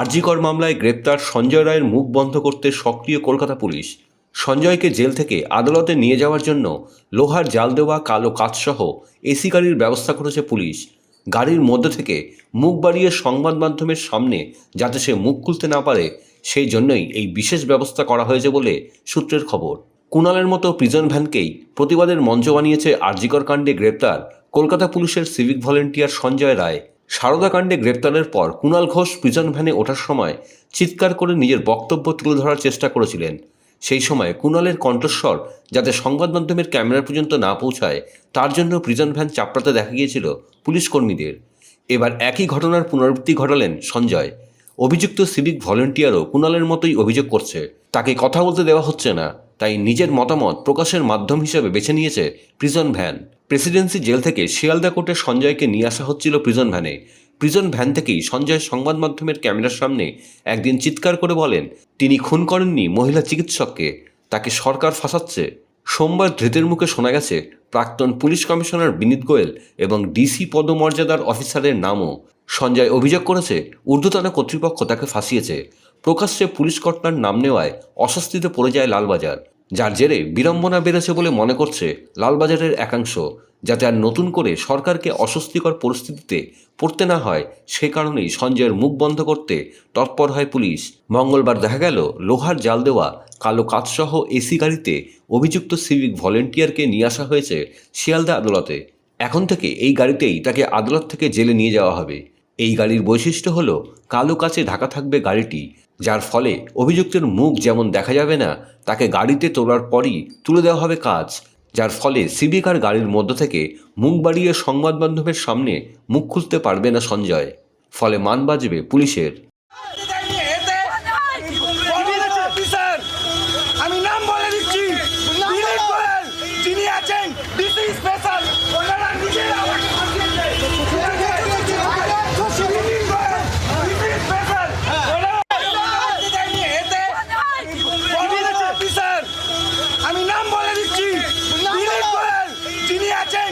আরজিকর মামলায় গ্রেপ্তার সঞ্জয় রায়ের মুখ বন্ধ করতে সক্রিয় কলকাতা পুলিশ। সঞ্জয়কে জেল থেকে আদালতে নিয়ে যাওয়ার জন্য লোহার জাল দেওয়া, কালো কাজসহ এসি গাড়ির ব্যবস্থা করেছে পুলিশ। গাড়ির মধ্যে থেকে মুখ বাড়িয়ে সংবাদ মাধ্যমের সামনে যাতে সে মুখ খুলতে না পারে, সেই জন্যই এই বিশেষ ব্যবস্থা করা হয়েছে বলে সূত্রের খবর। কুণালের মতো প্রিজন ভ্যানকেই প্রতিবাদের মঞ্চ বানিয়েছে আরজিকর কাণ্ডে গ্রেপ্তার কলকাতা পুলিশের সিভিক ভলেন্টিয়ার সঞ্জয় রায়। সারদা কাণ্ডে গ্রেপ্তারের পর কুণাল ঘোষ প্রিজন ভ্যানে ওঠার সময় চিৎকার করে নিজের বক্তব্য তুলে ধরার চেষ্টা করেছিলেন। সেই সময় কুণালের কণ্ঠস্বর যাতে সংবাদ মাধ্যমের ক্যামেরা পর্যন্ত না পৌঁছায়, তার জন্য প্রিজন ভ্যান চাপড়াতে দেখা গিয়েছিল পুলিশ কর্মীদের। এবার একই ঘটনার পুনরাবৃত্তি ঘটালেন সঞ্জয়। অভিযুক্ত সিভিক ভলেন্টিয়ারও কুণালের মতোই অভিযোগ করছে। তাকে কথা বলতে দেওয়া হচ্ছে না, তাই নিজের মতামত প্রকাশের মাধ্যম হিসেবে বেছে নিয়েছে প্রিজন ভ্যান। প্রেসিডেন্সি জেল থেকে শিয়ালদা কোর্টে সঞ্জয়কে নিয়ে আসা হচ্ছিল প্রিজন ভ্যানে প্রিজন ভ্যান থেকেই সঞ্জয় সংবাদ মাধ্যমের ক্যামেরার সামনে একদিন চিৎকার করে বলেন, তিনি খুন করেননি মহিলা চিকিৎসককে, তাকে সরকার ফাঁসাচ্ছে। সোমবার ধৃতের মুখে শোনা গেছে, প্রাক্তন পুলিশ কমিশনার বিনীত গোয়েল এবং ডিসি পদমর্যাদার অফিসারের নামও। সঞ্জয় অভিযোগ করেছে, ঊর্ধ্বতন কর্তৃপক্ষ তাকে ফাঁসিয়েছে। প্রকাশ্যে পুলিশ কর্তার নাম নেওয়ায় অস্বস্তিতে পড়ে যায় লালবাজার। যার জেরে বিড়ম্বনা বেড়েছে বলে মনে করছে লালবাজারের একাংশ, যাতে আর নতুন করে সরকারকে অস্বস্তিকর পরিস্থিতিতে পড়তে না হয়, সে কারণেই সঞ্জয়ের মুখ বন্ধ করতে তৎপর হয় পুলিশ। মঙ্গলবার দেখা গেল, লোহার জাল দেওয়া, কালো কাজসহ এসি গাড়িতে অভিযুক্ত সিভিক ভলেন্টিয়ারকে নিয়ে আসা হয়েছে শিয়ালদা আদালতে। এখন থেকে এই গাড়িতেই তাকে আদালত থেকে জেলে নিয়ে যাওয়া হবে। এই গাড়ির বৈশিষ্ট্য হলো, কালো কাচে ঢাকা থাকবে গাড়িটি। যার ফলে অভিযুক্তের মুখ যেমন দেখা যাবে না, তাকে গাড়িতে তোলার পরই তুলে দেওয়া হবে কাজ, যার ফলে সিভিক আর গাড়ির মধ্য থেকে মুখ বাড়িয়ে সংবাদ মাধ্যমের সামনে মুখ খুলতে পারবে না সঞ্জয়। ফলে মান বাজবে পুলিশের অফিসার আমি নাম বলে দিচ্ছি দিলীপ গোয়েল যিনি আছেন ডিসি স্পেশাল ওনারা নিজের আমাকে পাঠিয়েছে দিলীপ গোয়েল, ডিসি স্পেশাল, ওনারা দেয়নি, এতে অফিসার আমি নাম বলে দিচ্ছি দিলীপ গোয়েল যিনি আছেন